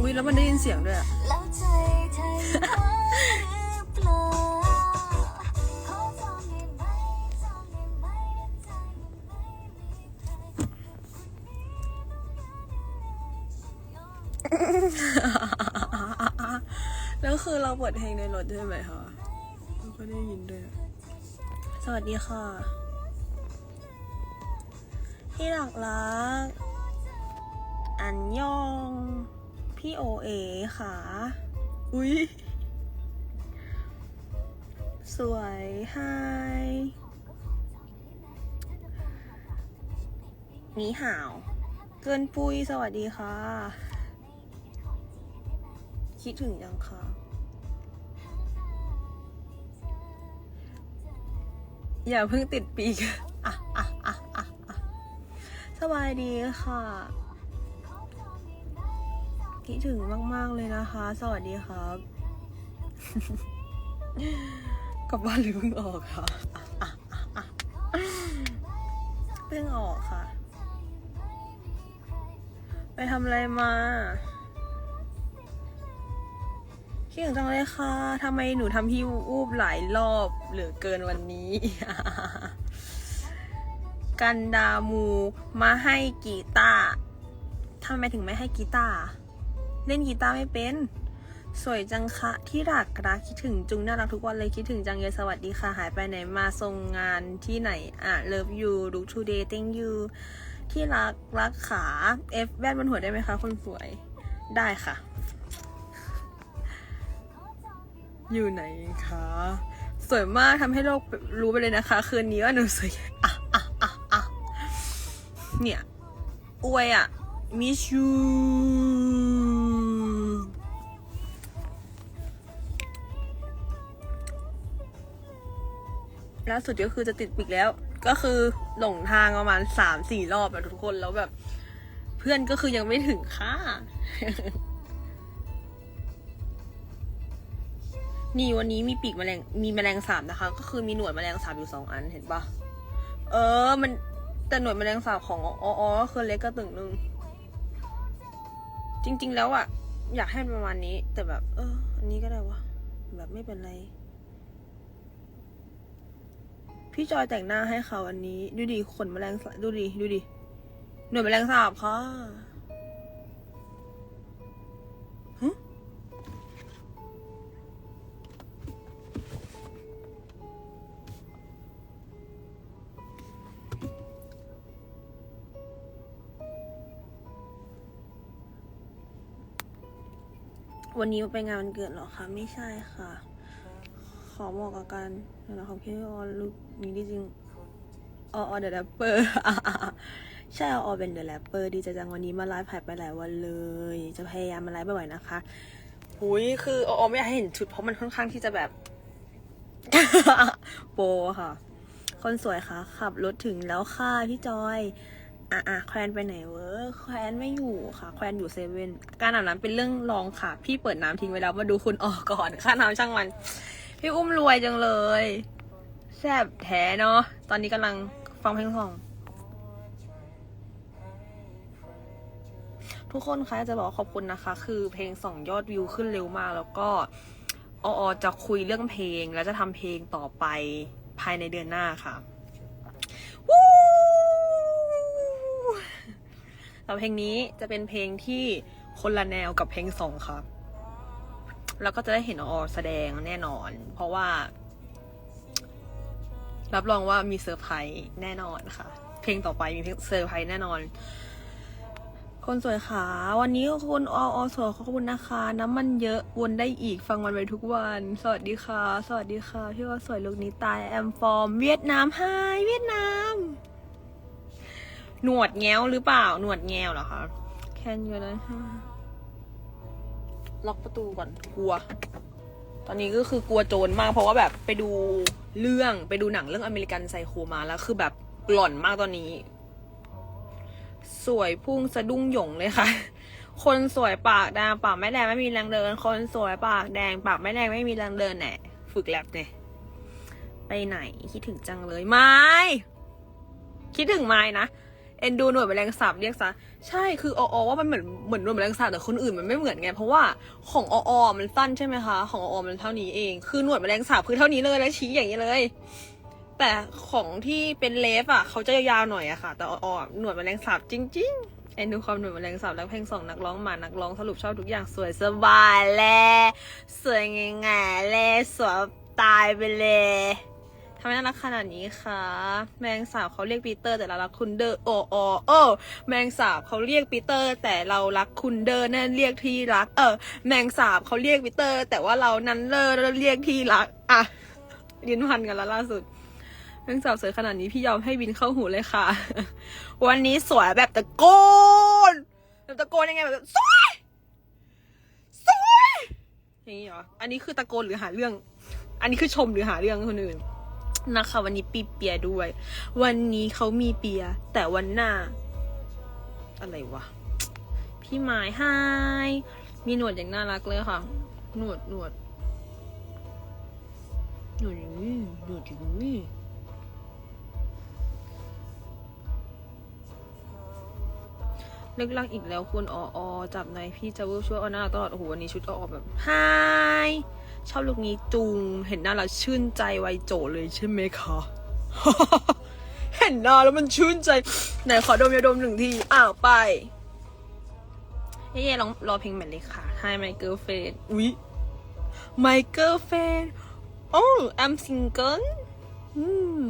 อุ้ยแล้วมันได้ยินเสียงด้วยอะแล้วใจเธอยังว่างหรือเปล่าขอจองได้ไหมจองได้ไหมใจไม่มีใครแล้วคือเราเปิดเพลงในรถใช่ไหมคะเราก็ได้ยินด้วย สวัสดีค่ะ ที่หลักรัก อันยอง พี่โอเอค่ะ อุ้ยสวยไฮนีห่าว เกินปุยสวัสดีค่ะ คิดถึงยังคะอย่าเพิ่งติดปีกอะอะอะอะสบายดีค่ะ คิดถึงมาก ๆ เลยนะคะ สวัสดีครับกลับบ้านหรือเพิ่งออกค่ะเพิ่งออกค่ะ ไปทำอะไรมาคิดถึงจังเลยค่ะทำไมหนูทำพี่อูบหลายรอบเหลือเกินวันนี้ กันดามูมาให้กีตาร์ทำไมถึงไม่ให้กีตาร์ เล่นกีตาร์ไม่เป็น สวยจังคะที่รักรักคิดถึงจุงน่ารักทุกวันเลยคิดถึงจังเลยสวัสดีค่ะ หายไปไหนมาทรงงานที่ไหนอะ love you look today thank you ที่รักรักขา F แว่นบนหัวได้ไหมคะคนสวยได้ค่ะ อยู่ไหนคะ สวยมากทำให้โลกรู้ไปเลยนะคะ คืนนี้ว่าหนูสวยอะอะอะอะเนี่ยอวยอะมิชู ล่าสุดก็คือจะติดปีกแล้ว ก็คือหลงทางประมาณสามสี่รอบอะทุกคนแล้วแบบ เพื่อนก็คือยังไม่ถึงค่านี่วันนี้มีปีกแมลงมีแมลงสาบนะคะ ก็คือมีหนวดแมลงสาบอยู่สองอันเห็นปะเออ มันแต่หนวดแมลงสาบของอ๋อก็คือเล็กก็ตึงนึงจริง ๆ แล้วอะอยากให้มันประมาณนี้ แต่แบบ เออ อันนี้ก็ได้วะแบบไม่เป็นไร พี่จอยแต่งหน้าให้เขาอันนี้ ดูดิขนแมลงสาบดูดิดูดิหน่วยแมลงสาบค่ะฮะวันนี้ไปงานวันเกิดเหรอคะ ไม่ใช่ค่ะ ขอบอกกับกันนะครับพี่ออนลูกนี้ที่จริงออเดอะแรปเปอร์ใช่ออเป็นเดอะแรปเปอร์ดีใจจังวันนี้มาไลฟ์ผ่านไปหลายวันเลย จะพยายามมาไลฟ์บ่อยๆนะคะหุยคือออไม่อยากให้เห็นชุดเพราะมันค่อนข้างที่จะแบบโปค่ะ คนสวยคะขับรถถึงแล้วค่ะพี่จอยอะอะแควนไปไหนเวอแควนไม่อยู่ค่ะ แควนอยู่เซเว่นการอาบน้ำเป็นเรื่องรองค่ะ พี่เปิดน้ำทิ้งไว้แล้วมาดูคุณออกก่อน ค่าน้ำช่างมัน พี่อุ้มรวยจังเลย แซบแท้เนาะ ตอนนี้กำลังฟังเพลงสอง ทุกคนคะจะบอกขอบคุณนะคะ คือเพลงสองยอดวิวขึ้นเร็วมาก แล้วก็ออจะคุยเรื่องเพลง แล้วจะทำเพลงต่อไปภายในเดือนหน้าค่ะวู้แต่เพลงนี้จะเป็นเพลงที่คนละแนวกับเพลงสองครั บแล้วก็จะได้เห็นออแสดงแน่นอน เพราะว่า รับรองว่ามีเซอร์ไพรส์แน่นอนค่ะ เพลงต่อไปมีเพลงเซอร์ไพรส์แน่นอน คนสวยขาวันนี้คุณอออสวยขอบคุณนะคะ น้ำมันเยอะวนได้อีกฟังมันไปทุกวัน สวัสดีค่ะ สวัสดีค่ะ พี่ว่าสวยลุกนี้ตายแอมฟอร์มเวียดนามไฮเวียดนาม หนวดแง้วหรือเปล่า หนวดแง้วเหรอคะแคนยูนะ ล็อกประตูก่อนกลัว ตอนนี้ก็คือกลัวโจรมาก เพราะว่าแบบไปดูเรื่องไปดูหนังเรื่องอเมริกันไซโคมาแล้วคือแบบหล่อนมากตอนนี้ สวยพุ่งสะดุ้งหยงเลยค่ะ คนสวยปากแดงปากไม่แดงไม่มีแรงเดิน คนสวยปากแดงปากไม่แดงไม่มีแรงเดินแหน่ฝึกแลบเนี่ยไปไหนคิดถึงจังเลยไม่คิดถึงไม้นะ เอ็นดูหน่วยแมลงสาบเรียกซะใช่คือออว่ามันเหมือนเหมือนหน่วยแมลงสาบแต่คนอื่นมันไม่เหมือนไงเพราะว่าของออมันสั้นใช่ไหมคะของออมันเท่านี้เอง คือหน่วยแมลงสาบคือเท่านี้เลยแล้วชี้อย่างนี้เลย แต่ของที่เป็นเลฟอะเขาจะยาวๆหน่อยอะค่ะ แต่ออหน่วยแมลงสาบจริง ๆเอ็นดูความหน่วยแมลงสาบแล้วเพลงสองนักร้องหมานักร้องสรุปชอบทุกอย่างสวยสบายแลสวยง่ายๆแลสวยตายไปเลยำไมน่ารักขนาดนี้คะแมงสาบเขาเรียกปีเตอร์แต่เรารักคุณเดอร์โอโอโอแมงสาบเขาเรียกปีเตอร์ แต่เรารักคุณเดอร์นั่นเรียกที่รัก เออ แมงสาบเขาเรียกปีเตอร์ แต่ว่าเรานั้นเลอเรียกที่รักอะลิ้นพันกันแล้วล่าสุดเรื่องสาวสวยขนาดนี้พี่ยอมให้บินเข้าหูเลยค่ะ วันนี้สวยแบบตะโกนแบบตะโกนยังไงแบบสวยสวยอย่างนี้เหรออันนี้คือตะโกนหรือหาเรื่อง อันนี้คือชมหรือหาเรื่องคนอื่น นะคะ วันนี้ปีเปียด้วย วันนี้เขามีเปีย แต่วันหน้า อะไรวะ พี่หมายไฮมีหนวดอย่างน่ารักเลยค่ะ หนวดหนวดหนวดอย่างนี้หนวดอย่างนี้เลิกลักอีกแล้วคุณอออจับในายพี่จะเวิร์ช่วยเอาหน้าตลอดโอ้โหวันนี้ชุดออกแบบไฮ ชอบลุคนี้จุง เห็นหน้าแล้วชื่นใจไวยโจเลยใช่ไหมคะ เห็นหน้าแล้วมันชื่นใจ ไหนขอดมยาดมหนึ่งที อ้าวไป เย่ๆลองรอเพลงใหม่เลยค่ะ Hi my girlfriend อุ๊ย my girlfriend oh I'm single อืม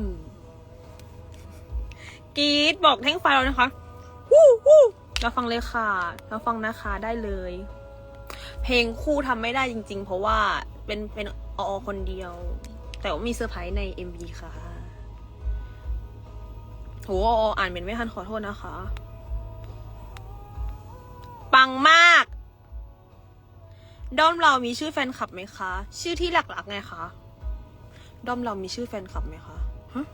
กรีดบอกแท่งไฟแล้วนะคะวู้วู้เราฟังเลยค่ะ เราฟังนะคะได้เลย เพลงคู่ทำไม่ได้จริง ๆ เพราะว่า เป็นเป็นออคนเดียว แต่ว่ามีเซอร์ไพรส์ใน MV ค่ะโหอออ่านเป็นไม่ทันขอโทษนะคะ ปังมาก ด้อมเรามีชื่อแฟนคลับไหมคะ ชื่อที่หลักๆไงคะด้อมเรามีชื่อแฟนคลับไหมคะฮะ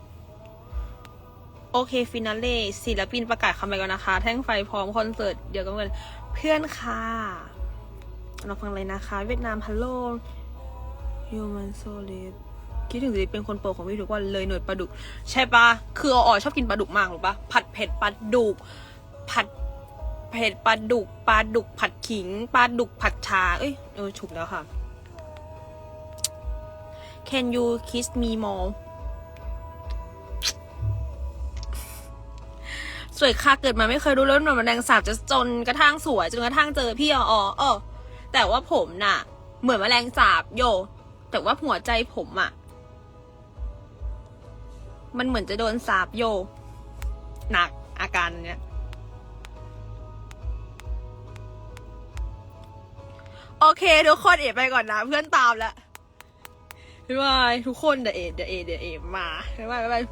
โอเคฟินาเล่ศิลปินประกาศคำไปก่อนนะคะ แท่งไฟพร้อมคอนเสิร์ตเดี๋ยวกันเลยเพื่อนค่ะเราฟังเลยนะคะ เวียดนามฮัลโหล ยูมันโซเลดคิดถึงจะเป็นคนโปรดของพี่ทุกวันเลยหนวดปลาดุก ใช่ปะคืออ๋อชอบกินปลาดุกมากหรือปะผัดเผ็ดปลาดุก ผัดเผ็ดปลาดุกปลาดุกผัดขิงปลาดุกผัดชา เอ้ยเออถูกแล้วค่ะ Can you kiss me more สวยค่ะเกิดมาไม่เคยรู้เลยว่าหนวดแมลงสาบจะจนกระทั่งสวยจนกระทั่งเจอพี่ออเออแต่ว่าผมน่ะ เหมือนแมลงสาบโย แต่ว่าหัวใจผมอะ่ะ มันเหมือนจะโดนสาบโย หนักอาการเนี้ยโอเค ทุกคนเอ๋ไปก่อนนะ เพื่อนตามแล้วบ๊ายบายทุกคนเดี๋ยวเอ๋เดี๋ยวเอ๋เดี๋ยวเอ๋มาบ๊ายบายบ๊ายบาย